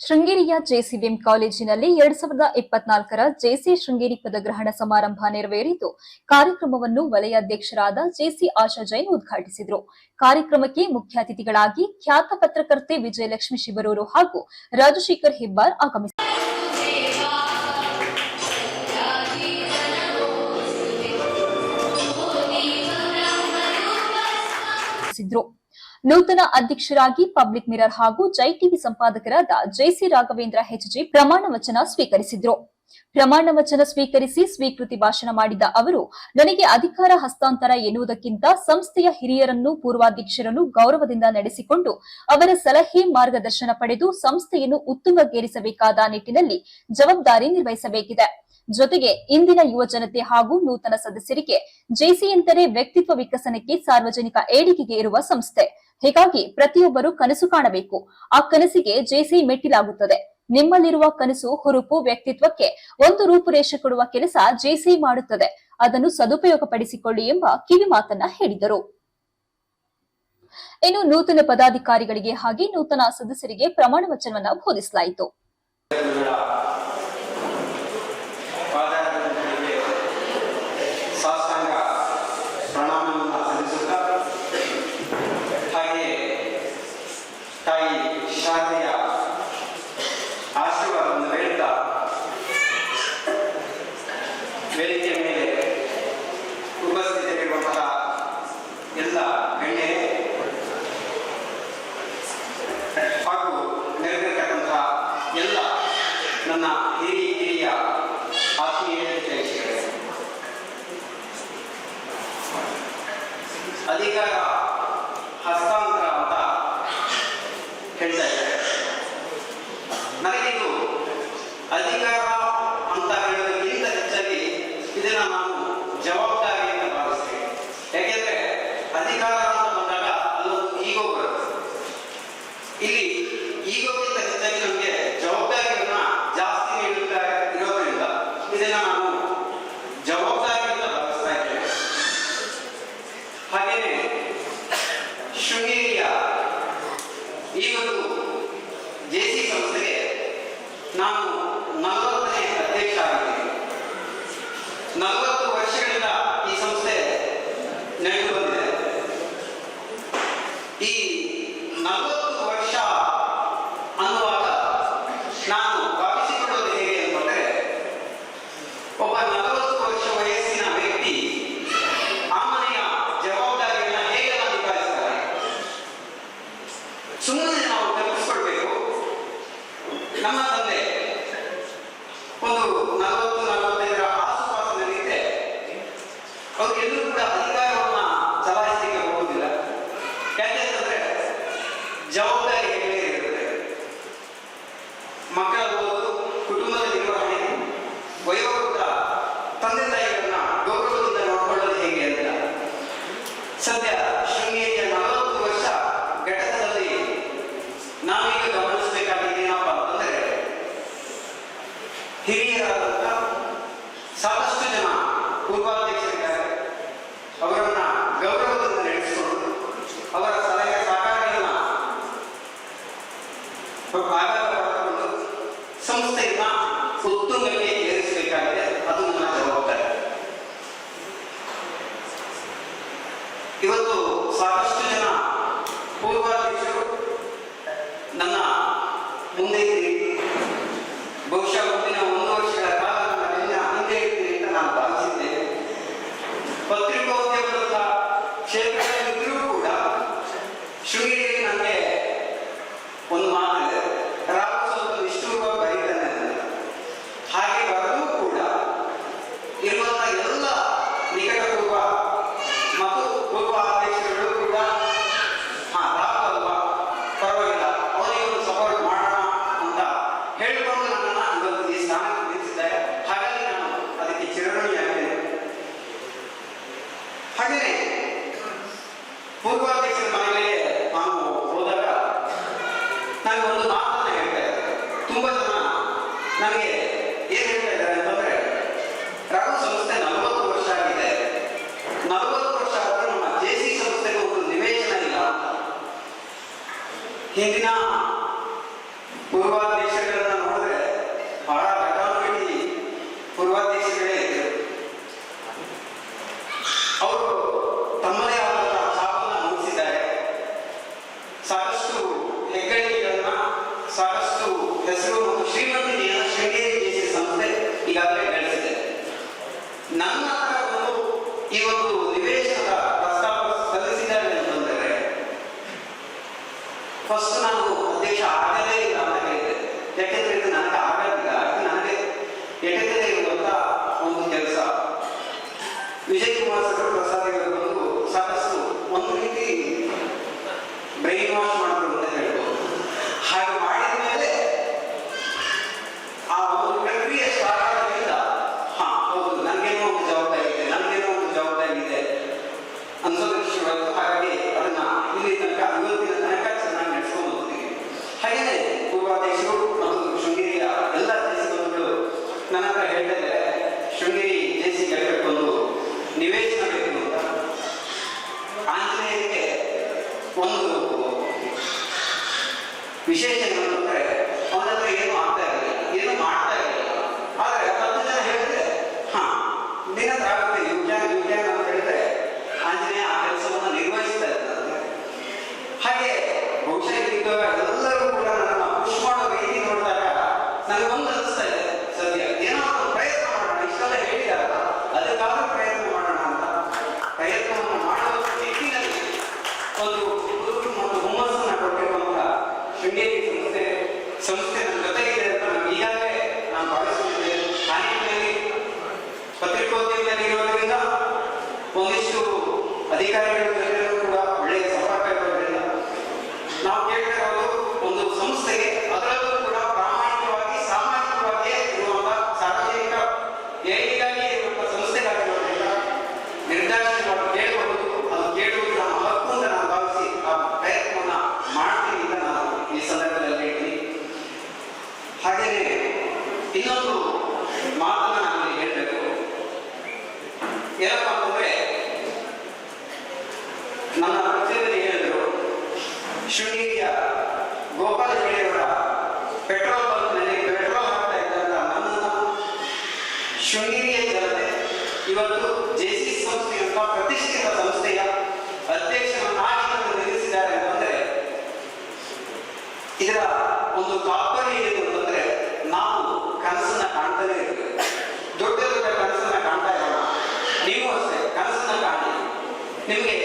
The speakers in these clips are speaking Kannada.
ಶೃಂಗೇರಿಯ ಜೆಸಿಬಿಎಂ ಕಾಲೇಜಿನಲ್ಲಿ ಎರಡ್ ಸಾವಿರದ ಇಪ್ಪತ್ನಾಲ್ಕರ ಜೆಸಿ ಶೃಂಗೇರಿ ಪದಗ್ರಹಣ ಸಮಾರಂಭ ನೆರವೇರಿದ್ದು ಕಾರ್ಯಕ್ರಮವನ್ನು ವಲಯಾಧ್ಯಕ್ಷರಾದ ಜೆಸಿ ಆಶಾ ಜೈನ್ ಉದ್ಘಾಟಿಸಿದರು. ಕಾರ್ಯಕ್ರಮಕ್ಕೆ ಮುಖ್ಯ ಅತಿಥಿಗಳಾಗಿ ಖ್ಯಾತ ಪತ್ರಕರ್ತೆ ವಿಜಯಲಕ್ಷ್ಮಿ ಶಿವರೂರು ಹಾಗೂ ರಾಜಶೇಖರ್ ಹೆಬ್ಬಾರ್ ಆಗಮಿಸಿದರು ನೂತನ ಅಧ್ಯಕ್ಷರಾಗಿ ಪಬ್ಲಿಕ್ ಮಿರರ್ ಹಾಗೂ ಜೈ ಟಿವಿ ಸಂಪಾದಕರಾದ ಜೆಸಿ ರಾಘವೇಂದ್ರ ಹೆಚ್ಜಿ ಪ್ರಮಾಣ ವಚನ ಸ್ವೀಕರಿಸಿದ್ರು. ಪ್ರಮಾಣ ವಚನ ಸ್ವೀಕರಿಸಿ ಸ್ವೀಕೃತಿ ಭಾಷಣ ಮಾಡಿದ ಅವರು, ನನಗೆ ಅಧಿಕಾರ ಹಸ್ತಾಂತರ ಎನ್ನುವುದಕ್ಕಿಂತ ಸಂಸ್ಥೆಯ ಹಿರಿಯರನ್ನು, ಪೂರ್ವಾಧ್ಯಕ್ಷರನ್ನು ಗೌರವದಿಂದ ನಡೆಸಿಕೊಂಡು ಅವರ ಸಲಹೆ ಮಾರ್ಗದರ್ಶನ ಪಡೆದು ಸಂಸ್ಥೆಯನ್ನು ಉತ್ತುಂಗಕ್ಕೇರಿಸಬೇಕಾದ ನಿಟ್ಟಿನಲ್ಲಿ ಜವಾಬ್ದಾರಿ ನಿರ್ವಹಿಸಬೇಕಿದೆ. ಜೊತೆಗೆ ಇಂದಿನ ಯುವ ಜನತೆ ಹಾಗೂ ನೂತನ ಸದಸ್ಯರಿಗೆ ಜೆಸಿ ಎಂದರೆ ವ್ಯಕ್ತಿತ್ವ ವಿಕಸನಕ್ಕೆ ಸಾರ್ವಜನಿಕ ಏಳಿಗೆಗೆ ಇರುವ ಸಂಸ್ಥೆ. ಹೀಗಾಗಿ ಪ್ರತಿಯೊಬ್ಬರು ಕನಸು ಕಾಣಬೇಕು. ಆ ಕನಸಿಗೆ ಜೇಸಿ ಮೆಟ್ಟಿಲಾಗುತ್ತದೆ. ನಿಮ್ಮಲ್ಲಿರುವ ಕನಸು ಹುರುಪು ವ್ಯಕ್ತಿತ್ವಕ್ಕೆ ಒಂದು ರೂಪುರೇಷೆ ಕೊಡುವ ಕೆಲಸ ಜೇಸಿ ಮಾಡುತ್ತದೆ. ಅದನ್ನು ಸದುಪಯೋಗಪಡಿಸಿಕೊಳ್ಳಿ ಎಂಬ ಕಿವಿ ಮಾತನ್ನ ಹೇಳಿದರು. ಇನ್ನು ನೂತನ ಪದಾಧಿಕಾರಿಗಳಿಗೆ ಹಾಗೆ ನೂತನ ಸದಸ್ಯರಿಗೆ ಪ್ರಮಾಣ ವಚನವನ್ನು ಬೋಧಿಸಲಾಯಿತು. ಅಧಿಕಾರ ಹಸ್ತಾಂತರ ಅಂತ ಹೇಳ್ತಾ ಇದ್ದಾರೆ ನನಗಿದು ಅಧಿಕಾರ ಅಂತ ಹೇಳೋದಕ್ಕಿಂತ ಹೆಚ್ಚಾಗಿ ಇದನ್ನ ನಾನು ಜವಾಬ್ದಾರಿ ಅಂತ ಭಾವಿಸ್ತೇನೆ ಯಾಕೆಂದ್ರೆ ಅಧಿಕಾರ ಅಂತ ಬಂದಾಗ ಅಲ್ಲೊಂದು ಈಗೋ ಬರುತ್ತೆ ಇಲ್ಲಿ ಈಗೋಕ್ಕಿಂತ ಹೆಚ್ಚಾಗಿ ನಮಗೆ ಜವಾಬ್ದಾರಿಯನ್ನ ಜಾಸ್ತಿ ನೀಡುತ್ತಾ ಇರೋದ್ರಿಂದ ಇದನ್ನ ನಾನು ಜವಾಬ್ದಾರಿ ಅಂತ ಭಾವಿಸ್ತಾ ಇದ್ದೇನೆ ಹಾಗೇನೆ ಶೃಂಗೇರಿಯ ಈ ಒಂದು ಜೆಸಿ ಸಂಸ್ಥೆಗೆ ನಾನು ನಲವತ್ತನೇ ಅಧ್ಯಕ್ಷ ಆಗಿದ್ದೀನಿ ನಲವತ್ತು ವರ್ಷಗಳಿಂದ ಈ ಸಂಸ್ಥೆ ನಡೆದು ಬಂದಿದೆ ಈ ನಲವತ್ತು ವರ್ಷ ಅನ್ನುವಾಗ ನಾನು ಭಾವಿಸಿಕೊಳ್ಳೋದು ಹೇಗೆ ಅಂತಂದ್ರೆ ಒಬ್ಬ ನಲವತ್ತು ವರ್ಷ ವಯಸ್ಸಿನ ವ್ಯಕ್ತಿ ಆ ಮನೆಯ ಜವಾಬ್ದಾರಿಯನ್ನ ಹೇಗೆಲ್ಲ ನಿಭಾಯಿಸ್ತಾರೆ ಸುಮ್ಮನೆ ನಾವು ಕಲ್ಪಿಸ್ಕೊಳ್ಬೇಕು ನಮ್ಮ ತಂದೆ ಒಂದು ನಲವತ್ತು ನಲವತ್ತೈದರ ಆಸುಪಾಸಿನಲ್ಲಿದ್ದೆ ಅವ್ರು ಎಲ್ಲರೂ ಕೂಡ ಅಧಿಕಾರವನ್ನ ಚಲಾಯಿಸಲಿಕ್ಕೆ ಹೋಗುವುದಿಲ್ಲ ಯಾಕೆಂತಂದ್ರೆ ಜವಾಬ್ದಾರಿ ಹೇಗೆ ಇರುತ್ತೆ ಮಕ್ಕಳ ಓದು ಕುಟುಂಬದ ನಿರ್ವಹಣೆ ವಯೋವೃದ್ಧ ತಂದೆ ತಾಯಿಗಳನ್ನ ಗೌರವದಿಂದ ನೋಡ್ಕೊಳ್ಳೋದು ಹೇಗೆ ಅಂತ ಸದ್ಯ ಶೃಂಗೇರಿಯ ನಲವತ್ತು ವರ್ಷ ಘಟಕದಲ್ಲಿ ನಾವೀಗ ಗಮನಿಸಬೇಕಾಗಿದ್ದೇನಪ್ಪ ಅಂತಂದ್ರೆ ಹಿರಿಯರಾದಂಥ ಸಾಕಷ್ಟು ಜನ ಪೂರ್ವಾಧ್ಯಕ್ಷರಿದ್ದಾರೆ ಅವರನ್ನ ಗೌರವದಿಂದ ನಡೆಸಿಕೊಂಡು ಅವರ ಸಲಹೆ ಸಹಕಾರಗಳನ್ನ ಆಗಾಗ ಪಡೆದುಕೊಂಡು ಸಂಸ್ಥೆಯನ್ನ ಉತ್ತುಂಗಕ್ಕೆ ಏರಿಸಬೇಕಾಗಿದೆ ಅದು ನನ್ನ ಜವಾಬ್ದಾರಿ ಇವತ್ತು ಸಾಕಷ್ಟು ನನಗೆ ಒಂದು ಮಾತನ್ನ ಹೇಳ್ತಾ ಇದ್ದಾರೆ ತುಂಬ ಜನ ನನಗೆ ಏನು ಹೇಳ್ತಾ ಇದ್ದಾರೆ ಅಂತಂದರೆ ರಘು ಸಂಸ್ಥೆ ನಲವತ್ತು ವರ್ಷ ಆಗಿದೆ. ನಲವತ್ತು ವರ್ಷ ಆದರೆ ನಮ್ಮ ಜೆ ಸಿ ಸಂಸ್ಥೆಗೆ ಒಂದು ನಿವೇಶನ ಇಲ್ಲ. ಹಿಂದಿನ ಪೂರ್ವಾದೇಶ ಅಧಿಕಾರಿಗಳು ಕೂಡ ಒಳ್ಳೆಯ ಸಂಪರ್ಕ ಇರೋದಿಲ್ಲ ನಾವು ಕೇಳ್ತಾ ಒಂದು ಸಂಸ್ಥೆಗೆ ಅದರಲ್ಲೂ ಕೂಡ ಪ್ರಾಮಾಣಿಕವಾಗಿ, ಸಾಮಾಜಿಕವಾಗಿ ಇರುವಂತಹ ಸಾರ್ವಜನಿಕ ಏಳಿಗಾಗಿ ಇರುವಂತಹ ಸಂಸ್ಥೆಗಳಾಗಿರೋದ್ರಿಂದ ನಿರ್ಧಾರಗಳು ಕೇಳಬಹುದು ಅದು ಕೇಳುವುದು ನಮ್ಮ ಹಕ್ಕು ಅಂತ ನಾನು ಆ ಪ್ರಯತ್ನವನ್ನ ಮಾಡ್ತೀನಿ ಅಂತ ನಾನು ಈ ಸಂದರ್ಭದಲ್ಲಿ ಹೇಳ್ತೀನಿ. ಹಾಗೆಯೇ ಇನ್ನೊಂದು ಶೃಂಗೇರಿಯ ಗೋಪಾಲ ಜಿಲ್ಲೆಯವರ ಪೆಟ್ರೋಲ್ ಬಂಕ್ನಲ್ಲಿ ಪೆಟ್ರೋಲ್ ಹಾಕ್ತಾ ಇದ್ದಂಥ ನನ್ನನ್ನು ಶೃಂಗೇರಿಯ ಜನತೆ ಇವತ್ತು ಜೆ ಸಿ ಸಂಸ್ಥೆ ಪ್ರತಿಷ್ಠಿತ ಸಂಸ್ಥೆಯ ಅಧ್ಯಕ್ಷರನ್ನಾಗಿ ನಿಲ್ಲಿಸಿದ್ದಾರೆ ಅಂತಂದರೆ ಇದರ ಒಂದು ತಾತ್ಪರ್ಯ ಏನು ಅಂತಂದ್ರೆ ನಾವು ಕನಸನ್ನ ಕಾಣ್ತಾನೆ ಇರಬೇಕು ದೊಡ್ಡ ದೊಡ್ಡ ಕನಸನ್ನ ಕಾಣ್ತಾ ಇರೋಣ ನೀವು ಅಷ್ಟೇ ಕನಸನ್ನ ಕಾಣಿ ನಿಮಗೆ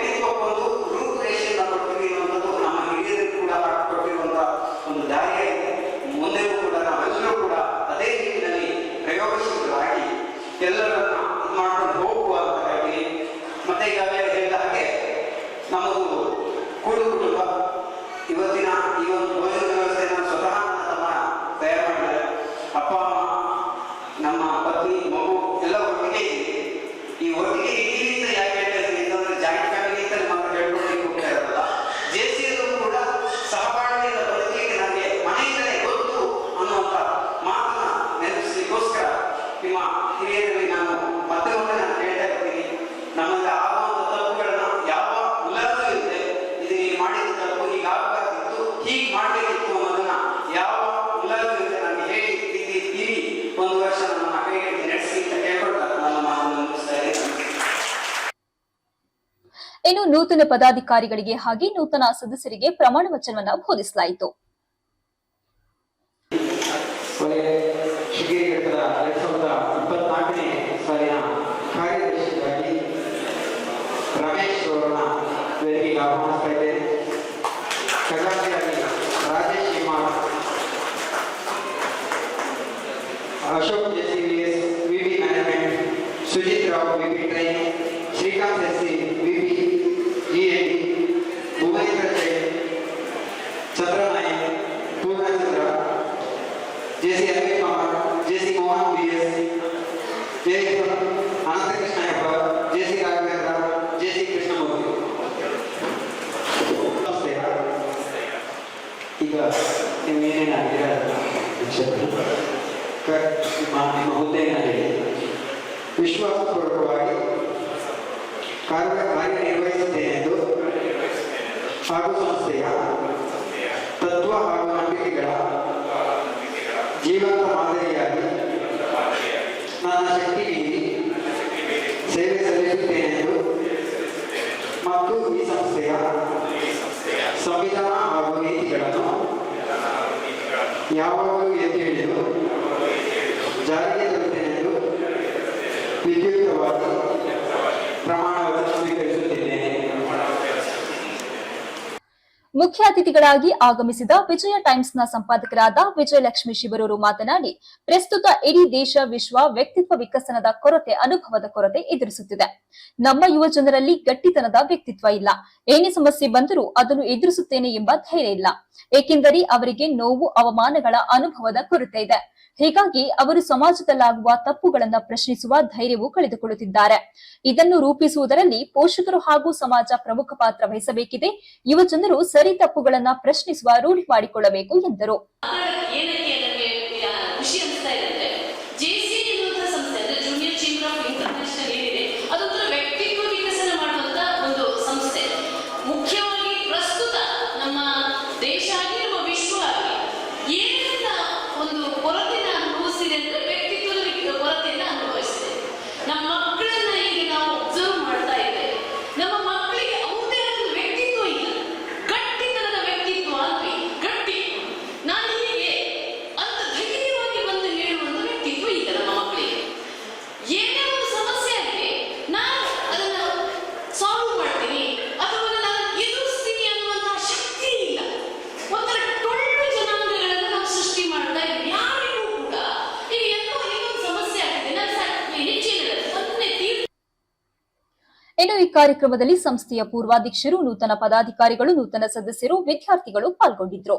debido ಪೂರ್ವ ನೂತನ ಪದಾಧಿಕಾರಿಗಳಿಗೆ ಹಾಗೆ ನೂತನ ಸದಸ್ಯರಿಗೆ ಪ್ರಮಾಣ ವಚನವನ್ನು ಬೋಧಿಸಲಾಯಿತು. Ashok JCVS VB management, Sujith Rao VV train, Srikanth S ವಿಶ್ವಾಸಪೂರ್ವಕವಾಗಿ ಕಾರ್ಯ ಕಾರ್ಯನಿರ್ವಹಿಸುತ್ತೇನೆ ಎಂದು ಹಾಗೂ ಸಂಸ್ಥೆಯ ತತ್ವ ಹಾಗೂ ನಂಬಿಕೆಗಳ ಜೀವಂತ ಮಾದರಿಯಾಗಿ ನನ್ನ ಶಕ್ತಿ ಮೀರಿ ಸೇವೆ ಸಲ್ಲಿಸುತ್ತೇನೆಂದು ಮತ್ತು ಈ ಸಂಸ್ಥೆಯ ಸಂವಿಧಾನ ಹಾಗೂ ನೀತಿಗಳನ್ನು ಯಾವಾಗಲೂ ಮುಖ್ಯ ಅತಿಥಿಗಳಾಗಿ ಆಗಮಿಸಿದ ವಿಜಯ ಟೈಮ್ಸ್ನ ಸಂಪಾದಕರಾದ ವಿಜಯಲಕ್ಷ್ಮಿ ಶಿವರೂರು ಮಾತನಾಡಿ, ಪ್ರಸ್ತುತ ಇಡೀ ದೇಶ ವಿಶ್ವ ವ್ಯಕ್ತಿತ್ವ ವಿಕಸನದ ಕೊರತೆ, ಅನುಭವದ ಕೊರತೆ ಎದುರಿಸುತ್ತಿದೆ. ನಮ್ಮ ಯುವ ಜನರಲ್ಲಿ ಗಟ್ಟಿತನದ ವ್ಯಕ್ತಿತ್ವ ಇಲ್ಲ. ಏನೇ ಸಮಸ್ಯೆ ಬಂದರೂ ಅದನ್ನು ಎದುರಿಸುತ್ತೇನೆ ಎಂಬ ಧೈರ್ಯ ಇಲ್ಲ. ಏಕೆಂದರೆ ಅವರಿಗೆ ನೋವು, ಅವಮಾನಗಳ ಅನುಭವದ ಕೊರತೆ ಇದೆ. ಹೀಗಾಗಿ ಅವರು ಸಮಾಜದಲ್ಲಾಗುವ ತಪ್ಪುಗಳನ್ನ ಪ್ರಶ್ನಿಸುವ ಧೈರ್ಯವು ಕಳೆದುಕೊಳ್ಳುತ್ತಿದ್ದಾರೆ. ಇದನ್ನು ರೂಪಿಸುವುದರಲ್ಲಿ ಪೋಷಕರು ಹಾಗೂ ಸಮಾಜ ಪ್ರಮುಖ ಪಾತ್ರ ವಹಿಸಬೇಕಿದೆ. ಯುವ ಜನರು ಸರಿ ತಪ್ಪುಗಳನ್ನ ಪ್ರಶ್ನಿಸುವ ರೂಢಿ ಮಾಡಿಕೊಳ್ಳಬೇಕು ಎಂದರು. ನಮ್ಮ ಮಕ್ಕಳನ್ನ ಈಗ ನಾವು ಅಬ್ಸರ್ವ್ ಮಾಡ್ತಾ ಇದ್ದೇವೆ ನಮ್ಮ ಮಕ್ಕಳಿಗೆ ಅವ್ರದೇ ಆದ ಒಂದು ವ್ಯಕ್ತಿತ್ವ ಇಲ್ಲ ಗಟ್ಟಿತನದ ವ್ಯಕ್ತಿತ್ವ ಅಂದ್ರೆ ಗಟ್ಟಿ ನಾನು ಹೀಗೆ ಅಂತ ಧೈರ್ಯವಾಗಿ ಬಂದು ಹೇಳುವಂತ ವ್ಯಕ್ತಿತ್ವ ಇಲ್ಲ ನಮ್ಮ ಮಕ್ಕಳಿಗೆ ಏನೇ ಒಂದು ಸಮಸ್ಯೆ ಆಗಲಿ ನಾನು ಅದನ್ನ ಸಾಲ್ವ್ ಮಾಡ್ತೀನಿ ಅಥವಾ ನಾನು ಎದುರಿಸ್ತೀನಿ ಅನ್ನುವಂತಹ ಶಕ್ತಿ ಇಲ್ಲ ಒಂಥರ ಟೊಳ್ಳು ಜನಾಂಗಗಳನ್ನು ನಾವು ಸೃಷ್ಟಿ ಮಾಡ್ತಾ ಇದ್ದೀವಿ ಯಾರಿಗೂ ಕೂಡ ಈಗ ಎಲ್ಲೋ ಇನ್ನೊಂದು ಸಮಸ್ಯೆ ಆಗಿದೆ ನಾನು ಹೆಚ್ಚಿನ ಅದನ್ನೇ ತೀರ್ಥ ಇನ್ನು ಈ ಕಾರ್ಯಕ್ರಮದಲ್ಲಿ ಸಂಸ್ಥೆಯ ಪೂರ್ವಾಧ್ಯಕ್ಷರು ನೂತನ ಪದಾಧಿಕಾರಿಗಳು ನೂತನ ಸದಸ್ಯರು ವಿದ್ಯಾರ್ಥಿಗಳು ಪಾಲ್ಗೊಂಡಿದ್ರು.